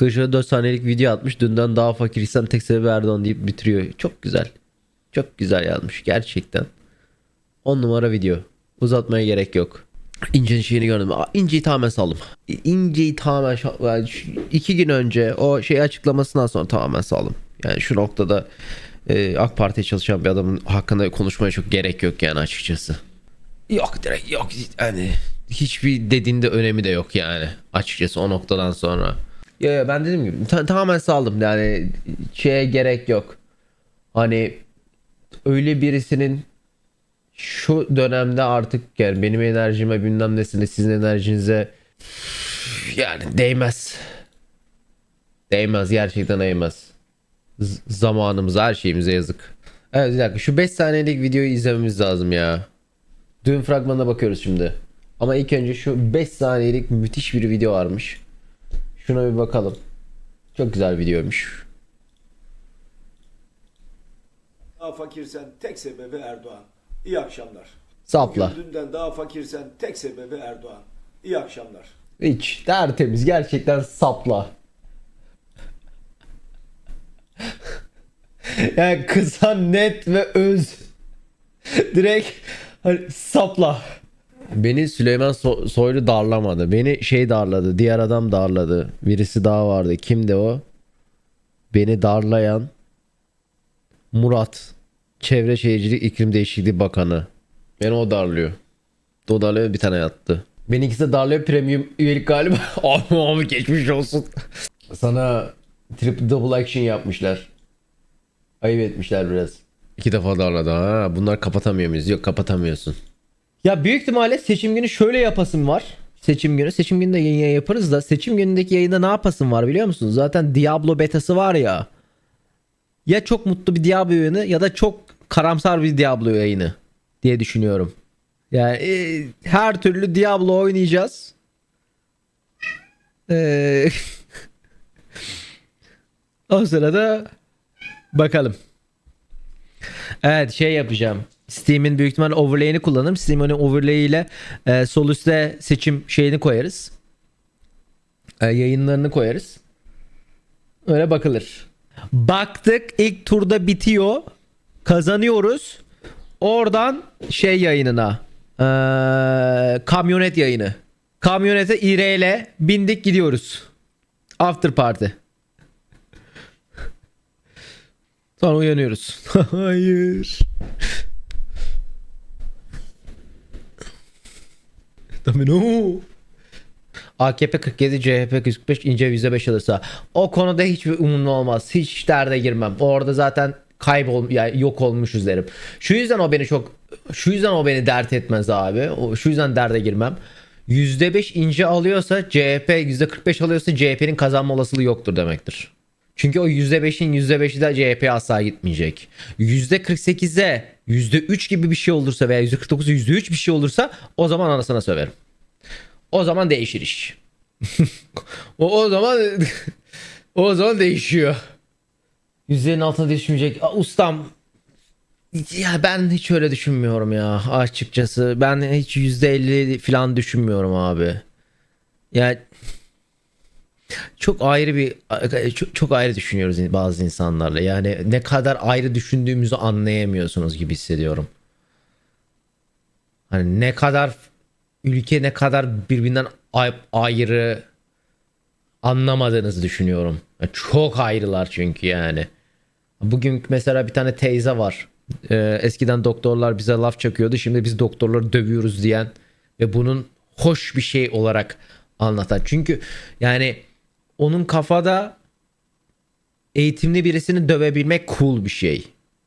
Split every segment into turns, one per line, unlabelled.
Kılıçdaroğlu 4 saniyelik video atmış. Dünden daha fakirsen tek sebebi Erdoğan deyip bitiriyor. Çok güzel. Çok güzel yazmış gerçekten. 10 numara video. Uzatmaya gerek yok. İnce'nin şeyini gördüm. Aa, İnce'yi tamamen saldım. İnce'yi tamamen yani iki gün önce o şey açıklamasından sonra tamamen saldım. Yani şu noktada e, AK Parti'ye çalışan bir adamın hakkında konuşmaya çok gerek yok yani açıkçası. Yok direkt yok hani hiçbir dediğinde önemi de yok yani açıkçası o noktadan sonra. Ya, ya ben dediğim gibi ta- tamamen saldım yani şeye gerek yok. Hani öyle birisinin şu dönemde artık yani benim enerjime bilmem nesine sizin enerjinize yani değmez. Değmez gerçekten değmez. Z- zamanımıza her şeyimize yazık. Evet bir dakika şu 5 saniyelik videoyu izlememiz lazım ya. Dün fragmanına bakıyoruz şimdi. Ama ilk önce şu 5 saniyelik müthiş bir video varmış. Şuna bir bakalım. Çok güzel videoymuş.
Daha fakirsen tek sebebi Erdoğan. İyi akşamlar.
Sapla.
Gündünden daha fakirsen tek sebebi Erdoğan. İyi akşamlar.
Hiç tertemiz gerçekten sapla. yani kısa net ve öz. Direkt hani sapla. Beni Süleyman So- Soylu darlamadı. Beni şey darladı. Diğer adam darladı. Birisi daha vardı. Kimdi o? Beni darlayan Murat. Çevre Şehircilik İklim Değişikliği Bakanı. Beni o darlıyor. O bir tane yattı. Beni ikisi de darlıyor premium üyelik galiba. abi abi geçmiş olsun. Sana triple double action yapmışlar. Ayıp etmişler biraz. İki defa darladı ha. Bunlar kapatamıyor muyuz? Yok kapatamıyorsun. Ya büyük ihtimalle seçim günü şöyle yapasım var. Seçim günü. Seçim günü de yayın yaparız da seçim günündeki yayında ne yapasım var biliyor musunuz? Zaten Diablo betası var ya. Ya çok mutlu bir Diablo yayını ya da çok karamsar bir Diablo yayını diye düşünüyorum. Yani e, her türlü Diablo oynayacağız. Ee, o sırada bakalım. Evet şey yapacağım. Steam'in büyük ihtimalle overlay'ini kullanırım. Steam'in overlay ile e, sol üstte seçim şeyini koyarız. E, yayınlarını koyarız. Öyle bakılır. Baktık ilk turda bitiyor. Kazanıyoruz. Oradan şey yayınına. eee, kamyonet yayını. Kamyonete İreyle bindik gidiyoruz. After party. Sonra uyanıyoruz. Hayır. Domino. AKP 47, CHP 45, ince %5 alırsa o konuda hiçbir umurumda olmaz. Hiç derde girmem. Orada zaten kaybol yani yok olmuşuz derim. Şu yüzden o beni çok şu yüzden o beni dert etmez abi. O, şu yüzden derde girmem. %5 ince alıyorsa CHP %45 alıyorsa CHP'nin kazanma olasılığı yoktur demektir. Çünkü o %5'in %5'i de CHP'ye asla gitmeyecek. %48'e %3 gibi bir şey olursa veya %49'a %3 bir şey olursa o zaman anasına söverim. O zaman değişir iş. o, o zaman o zaman değişiyor. Yüzlerin altına düşmeyecek. Aa, ustam ya ben hiç öyle düşünmüyorum ya açıkçası. Ben hiç %50 falan düşünmüyorum abi. Ya çok ayrı bir çok, çok ayrı düşünüyoruz bazı insanlarla. Yani ne kadar ayrı düşündüğümüzü anlayamıyorsunuz gibi hissediyorum. Hani ne kadar ülke ne kadar birbirinden ay- ayrı anlamadığınızı düşünüyorum. Çok ayrılar çünkü yani. Bugün mesela bir tane teyze var. Ee, eskiden doktorlar bize laf çakıyordu. Şimdi biz doktorları dövüyoruz diyen ve bunun hoş bir şey olarak anlatan. Çünkü yani onun kafada eğitimli birisini dövebilmek cool bir şey.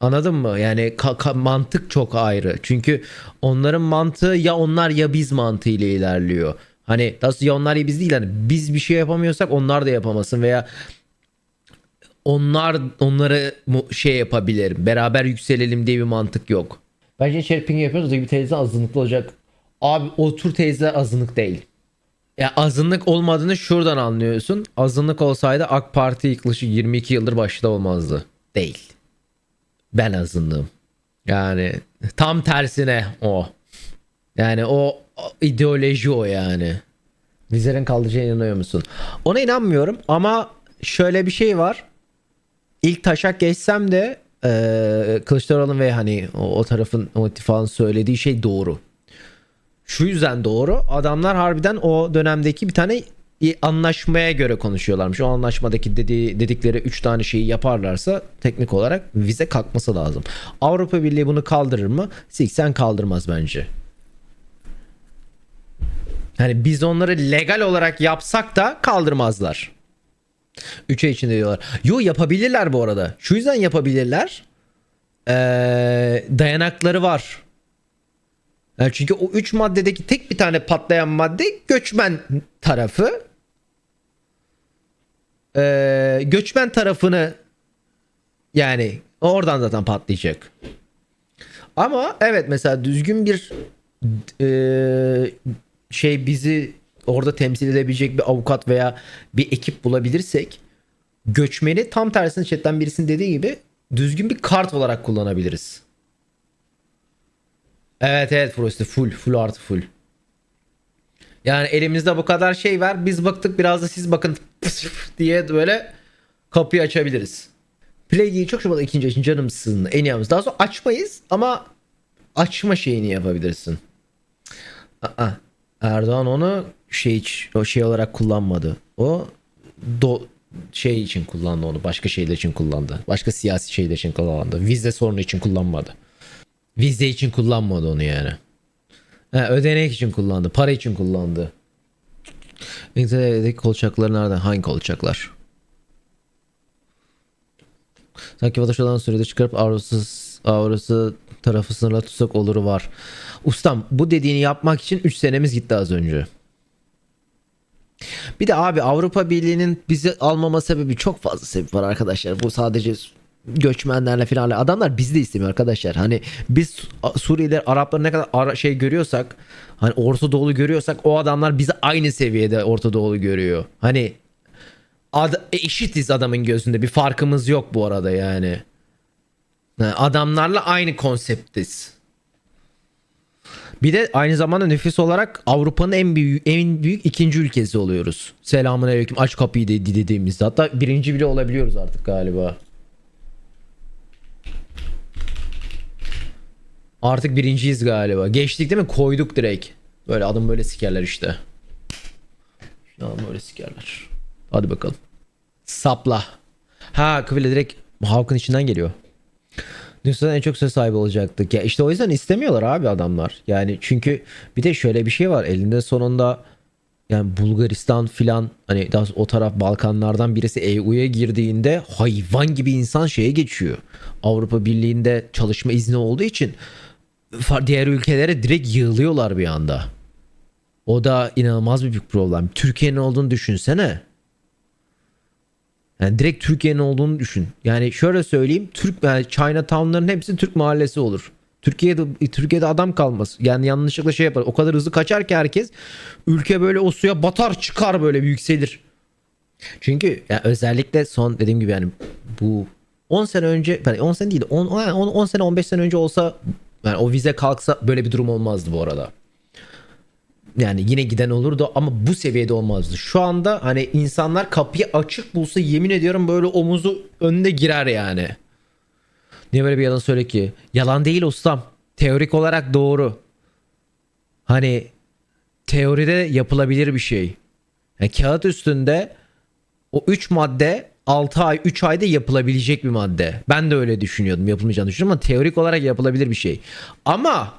Anladın mı? Yani mantık çok ayrı. Çünkü onların mantığı ya onlar ya biz mantığı ile ilerliyor. Hani nasıl ya onlar ya biz değil. Hani biz bir şey yapamıyorsak onlar da yapamasın veya onlar onları şey yapabilir. Beraber yükselelim diye bir mantık yok. Bence çerpingi yapıyoruz da bir teyze azınlıklı olacak. Abi o tür teyzeler azınlık değil. Ya azınlık olmadığını şuradan anlıyorsun. Azınlık olsaydı AK Parti yıkılışı 22 yıldır başta olmazdı. Değil. Ben azınlığım. Yani tam tersine o. Yani o, o ideoloji o yani. Vizelerin kaldıracağına inanıyor musun? Ona inanmıyorum ama şöyle bir şey var. İlk taşak geçsem de eee Kılıçdaroğlu ve hani o, o tarafın o ittifakın söylediği şey doğru. Şu yüzden doğru. Adamlar harbiden o dönemdeki bir tane anlaşmaya göre konuşuyorlarmış. O anlaşmadaki dediği, dedikleri 3 tane şeyi yaparlarsa teknik olarak vize kalkması lazım. Avrupa Birliği bunu kaldırır mı? Siksen kaldırmaz bence. Hani biz onları legal olarak yapsak da kaldırmazlar. 3 ay içinde diyorlar. Yo yapabilirler bu arada. Şu yüzden yapabilirler. Ee, dayanakları var. Yani çünkü o 3 maddedeki tek bir tane patlayan madde göçmen tarafı. Ee, göçmen tarafını yani oradan zaten patlayacak. Ama evet mesela düzgün bir e, şey bizi orada temsil edebilecek bir avukat veya bir ekip bulabilirsek göçmeni tam tersine chatten birisinin dediği gibi düzgün bir kart olarak kullanabiliriz. Evet evet Frosty full full artı full. Yani elimizde bu kadar şey var. Biz baktık biraz da siz bakın diye böyle kapıyı açabiliriz. Play'yi çok şubat ikinci için canımsın en iyimiz. Daha sonra açmayız ama açma şeyini yapabilirsin. Aa, Erdoğan onu şey hiç o şey olarak kullanmadı. O do, şey için kullandı onu. Başka şeyler için kullandı. Başka siyasi şeyler için kullandı. Vize sorunu için kullanmadı. Vize için kullanmadı onu yani. Ha, ödenek için kullandı. Para için kullandı. İngiltere'deki kolçaklar nereden? Hangi kolçaklar? Sanki vatandaş olan sürede çıkarıp avrusuz, avrusu tarafı sınırla tutsak oluru var. Ustam bu dediğini yapmak için 3 senemiz gitti az önce. Bir de abi Avrupa Birliği'nin bizi almama sebebi çok fazla sebep var arkadaşlar. Bu sadece göçmenlerle filan adamlar bizi de istemiyor arkadaşlar. Hani biz Suriyeliler, Arapları ne kadar ara- şey görüyorsak, hani Orta Doğulu görüyorsak o adamlar bizi aynı seviyede Orta Doğulu görüyor. Hani ad- eşitiz adamın gözünde. Bir farkımız yok bu arada yani. Yani adamlarla aynı konseptiz. Bir de aynı zamanda nüfus olarak Avrupa'nın en büyük en büyük ikinci ülkesi oluyoruz. Selamun aleyküm aç kapıyı dedi dediğimizde. Hatta birinci bile olabiliyoruz artık galiba. Artık birinciyiz galiba. Geçtik değil mi? Koyduk direkt. Böyle adım böyle sikerler işte. An böyle sikerler. Hadi bakalım. Sapla. Ha Kıvile direkt halkın içinden geliyor. Nüfustan en çok söz sahibi olacaktık. Ya işte o yüzden istemiyorlar abi adamlar. Yani çünkü bir de şöyle bir şey var. Elinde sonunda yani Bulgaristan filan hani daha o taraf Balkanlardan birisi EU'ya girdiğinde hayvan gibi insan şeye geçiyor. Avrupa Birliği'nde çalışma izni olduğu için diğer ülkelere direkt yığılıyorlar bir anda. O da inanılmaz bir büyük problem. Türkiye'nin olduğunu düşünsene. Yani direkt Türkiye'nin olduğunu düşün. Yani şöyle söyleyeyim. Türk yani Chinatown'ların hepsi Türk mahallesi olur. Türkiye'de Türkiye'de adam kalmaz. Yani yanlışlıkla şey yapar. O kadar hızlı kaçar ki herkes ülke böyle o suya batar çıkar böyle bir yükselir. Çünkü yani özellikle son dediğim gibi yani bu 10 sene önce yani 10 sene değil 10 10, 10 sene 15 sene önce olsa yani o vize kalksa böyle bir durum olmazdı bu arada. Yani yine giden olurdu ama bu seviyede olmazdı. Şu anda hani insanlar kapıyı açık bulsa yemin ediyorum böyle omuzu önüne girer yani. Niye böyle bir yalan söyle ki? Yalan değil ustam. Teorik olarak doğru. Hani teoride yapılabilir bir şey. Yani kağıt üstünde o 3 madde 6 ay 3 ayda yapılabilecek bir madde. Ben de öyle düşünüyordum yapılmayacağını düşünüyordum ama teorik olarak yapılabilir bir şey. Ama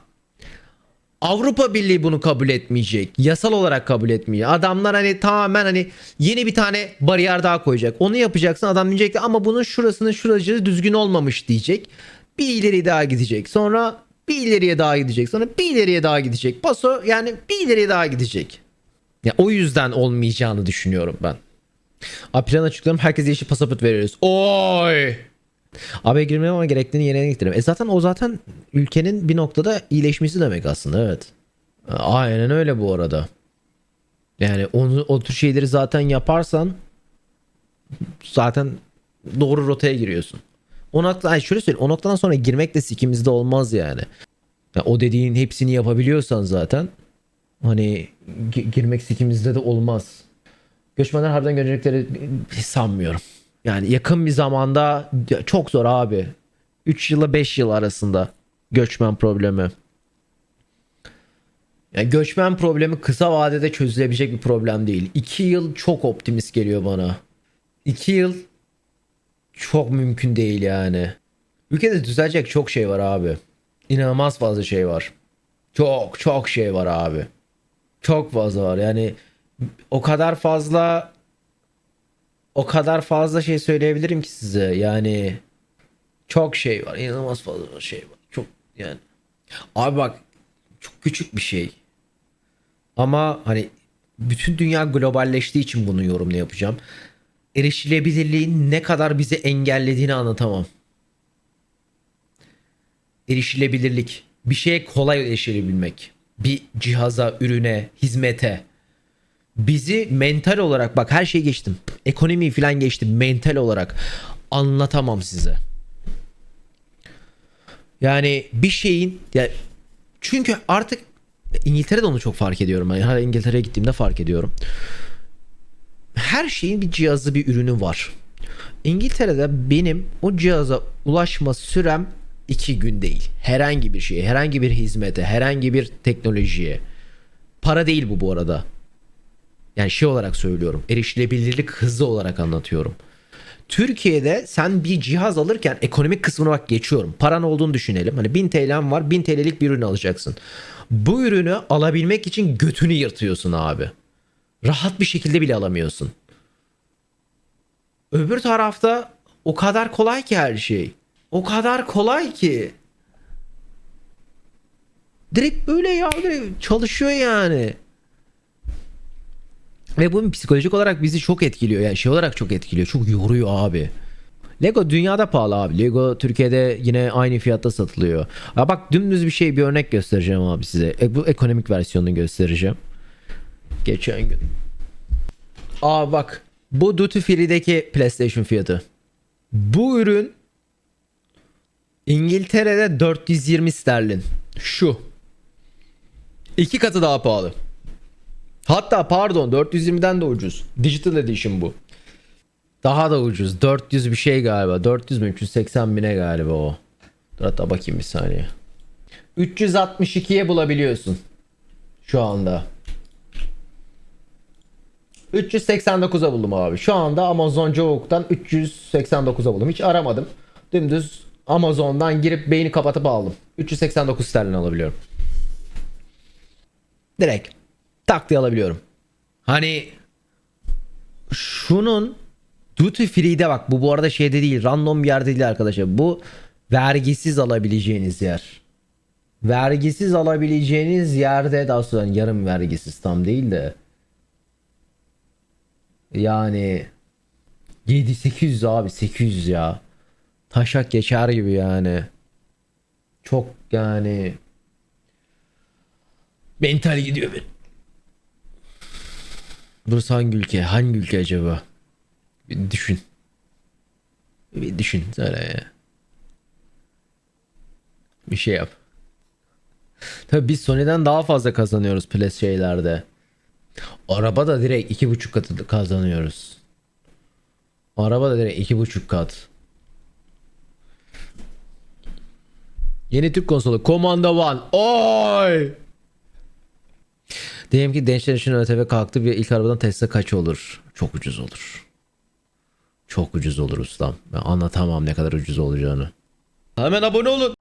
Avrupa Birliği bunu kabul etmeyecek. Yasal olarak kabul etmiyor. Adamlar hani tamamen hani yeni bir tane bariyer daha koyacak. Onu yapacaksın adam diyecek ki ama bunun şurasının şurası düzgün olmamış diyecek. Bir ileri daha gidecek. Sonra bir ileriye daha gidecek. Sonra bir ileriye daha gidecek. Paso yani bir ileriye daha gidecek. Ya o yüzden olmayacağını düşünüyorum ben. Abi plan açıklıyorum. Herkese yeşil pasaport veriyoruz. Oy! Abi girmeye ama gerektiğini yerine getirelim. E zaten o zaten ülkenin bir noktada iyileşmesi demek aslında evet. Aynen öyle bu arada. Yani onu o tür şeyleri zaten yaparsan zaten doğru rotaya giriyorsun. O nokta, ay şöyle söyleyeyim, o noktadan sonra girmek de sikimizde olmaz yani. Ya o dediğin hepsini yapabiliyorsan zaten Hani gi- girmek sikimizde de olmaz. Göçmenler harbiden görecekleri sanmıyorum. Yani yakın bir zamanda çok zor abi. 3 yıla 5 yıl arasında göçmen problemi. Yani göçmen problemi kısa vadede çözülebilecek bir problem değil. 2 yıl çok optimist geliyor bana. 2 yıl çok mümkün değil yani. Ülkede düzelecek çok şey var abi. İnanılmaz fazla şey var. Çok çok şey var abi. Çok fazla var. Yani o kadar fazla o kadar fazla şey söyleyebilirim ki size. Yani çok şey var. İnanılmaz fazla şey var. Çok yani. Abi bak çok küçük bir şey. Ama hani bütün dünya globalleştiği için bunu yorumla yapacağım. Erişilebilirliğin ne kadar bizi engellediğini anlatamam. Erişilebilirlik. Bir şeye kolay erişilebilmek. Bir cihaza, ürüne, hizmete. Bizi mental olarak bak her şeyi geçtim. Ekonomiyi falan geçtim. Mental olarak anlatamam size. Yani bir şeyin ya çünkü artık İngiltere'de onu çok fark ediyorum. Ben her İngiltere'ye gittiğimde fark ediyorum. Her şeyin bir cihazı, bir ürünü var. İngiltere'de benim o cihaza ulaşma sürem iki gün değil. Herhangi bir şeye, herhangi bir hizmete, herhangi bir teknolojiye. Para değil bu bu arada. Yani şey olarak söylüyorum. Erişilebilirlik hızı olarak anlatıyorum. Türkiye'de sen bir cihaz alırken ekonomik kısmına bak geçiyorum. Paran olduğunu düşünelim. Hani 1000 TL'm var 1000 TL'lik bir ürün alacaksın. Bu ürünü alabilmek için götünü yırtıyorsun abi. Rahat bir şekilde bile alamıyorsun. Öbür tarafta o kadar kolay ki her şey. O kadar kolay ki. Direkt böyle ya direkt çalışıyor yani. Ve bu psikolojik olarak bizi çok etkiliyor. Yani şey olarak çok etkiliyor. Çok yoruyor abi. Lego dünyada pahalı abi. Lego Türkiye'de yine aynı fiyatta satılıyor. Ha bak dümdüz bir şey bir örnek göstereceğim abi size. E, bu ekonomik versiyonunu göstereceğim. Geçen gün. Aa bak. Bu Duty Free'deki PlayStation fiyatı. Bu ürün İngiltere'de 420 sterlin. Şu. İki katı daha pahalı. Hatta pardon 420'den de ucuz. Digital Edition bu. Daha da ucuz. 400 bir şey galiba. 400 mü 380 bine galiba o. Dur hatta bakayım bir saniye. 362'ye bulabiliyorsun. Şu anda. 389'a buldum abi. Şu anda Amazon Cevok'tan 389'a buldum. Hiç aramadım. Dümdüz Amazon'dan girip beyni kapatıp aldım. 389 sterlin alabiliyorum. Direkt tak diye alabiliyorum. Hani şunun duty free'de bak bu bu arada şeyde değil random bir yerde değil arkadaşlar. Bu vergisiz alabileceğiniz yer. Vergisiz alabileceğiniz yerde daha sonra yarım vergisiz tam değil de yani 7 800 abi 800 ya. Taşak geçer gibi yani. Çok yani mental gidiyor benim. Burası hangi ülke? Hangi ülke acaba? Bir düşün. Bir düşün söyle ya. Bir şey yap. Tabii biz Sony'den daha fazla kazanıyoruz ples şeylerde. Araba da direkt iki buçuk katı kazanıyoruz. Araba da direkt iki buçuk kat. Yeni Türk konsolu Commando One. Oy! Diyelim ki gençler için ÖTV kalktı bir ilk arabadan Tesla kaç olur? Çok ucuz olur. Çok ucuz olur ustam. Ben anlatamam ne kadar ucuz olacağını. Hemen abone olun.